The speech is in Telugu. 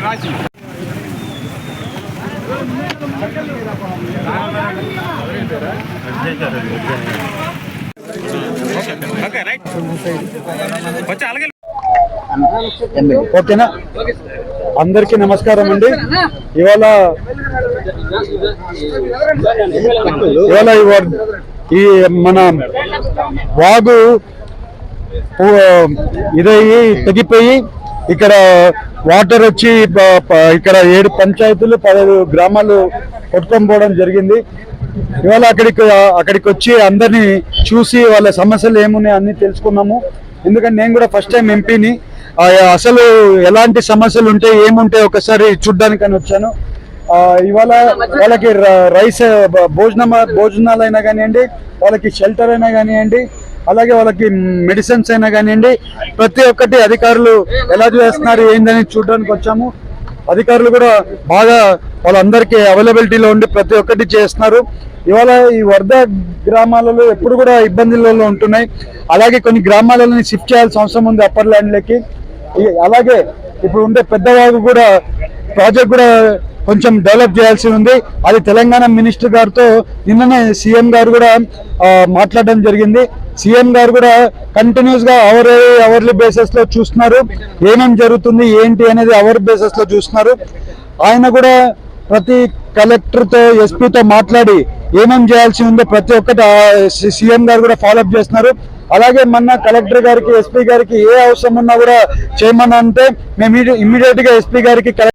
రాసి ఓకేనా? అందరికీ నమస్కారం అండి. ఇవాళ ఇవాళ ఈ మన వాగు ఇదయ్యి తగ్గిపోయి ఇక్కడ వాటర్ వచ్చి ఇక్కడ ఏడు పంచాయతీలు పదహైదు గ్రామాలు కొట్టుకొని పోవడం జరిగింది. ఇవాళ అక్కడికి అక్కడికి వచ్చి అందరినీ చూసి వాళ్ళ సమస్యలు ఏమున్నాయి అన్నీ తెలుసుకున్నాము. ఎందుకంటే నేను కూడా ఫస్ట్ టైం ఎంపీని అసలు ఎలాంటి సమస్యలు ఉంటాయి ఏముంటాయి ఒకసారి చూడ్డానికని వచ్చాను. ఇవాళ వాళ్ళకి రైస్ భోజనం భోజనాలు అయినా కానివ్వండి వాళ్ళకి షెల్టర్ అయినా కానివ్వండి అలాగే వాళ్ళకి మెడిసిన్స్ అయినా కానివ్వండి ప్రతి ఒక్కటి అధికారులు ఎలా చేస్తున్నారు ఏందని చూడడానికి వచ్చాము. అధికారులు కూడా బాగా వాళ్ళందరికీ అవైలబిలిటీలో ఉండి ప్రతి ఒక్కటి చేస్తున్నారు. ఇవాళ ఈ వరద గ్రామాలలో ఎప్పుడు కూడా ఇబ్బందులలో ఉంటున్నాయి. అలాగే కొన్ని గ్రామాలని షిఫ్ట్ చేయాల్సిన అవసరం ఉంది అప్పర్ ల్యాండ్లకి అలాగే ఇప్పుడు ఉండే పెద్దవాగు కూడా ప్రాజెక్ట్ కూడా కొంచెం డెవలప్ చేయాల్సి ఉంది. అది తెలంగాణ మినిస్టర్ గారితో నిన్ననే సీఎం గారు కూడా మాట్లాడడం జరిగింది. సీఎం గారు కూడా కంటిన్యూస్గా అవర్ అవర్లీ బేసిస్లో చూస్తున్నారు. ఏమేం జరుగుతుంది ఏంటి అనేది అవర్ బేసిస్లో చూస్తున్నారు. ఆయన కూడా ప్రతి కలెక్టర్తో ఎస్పీతో మాట్లాడి ఏమేం చేయాల్సి ఉందో ప్రతి ఒక్కటి సీఎం గారు కూడా ఫాలోఅప్ చేస్తున్నారు. అలాగే మొన్న కలెక్టర్ గారికి ఎస్పీ గారికి ఏ అవసరం ఉన్నా కూడా చేయమని అంటే మేము ఇమీడియట్గా ఎస్పీ గారికి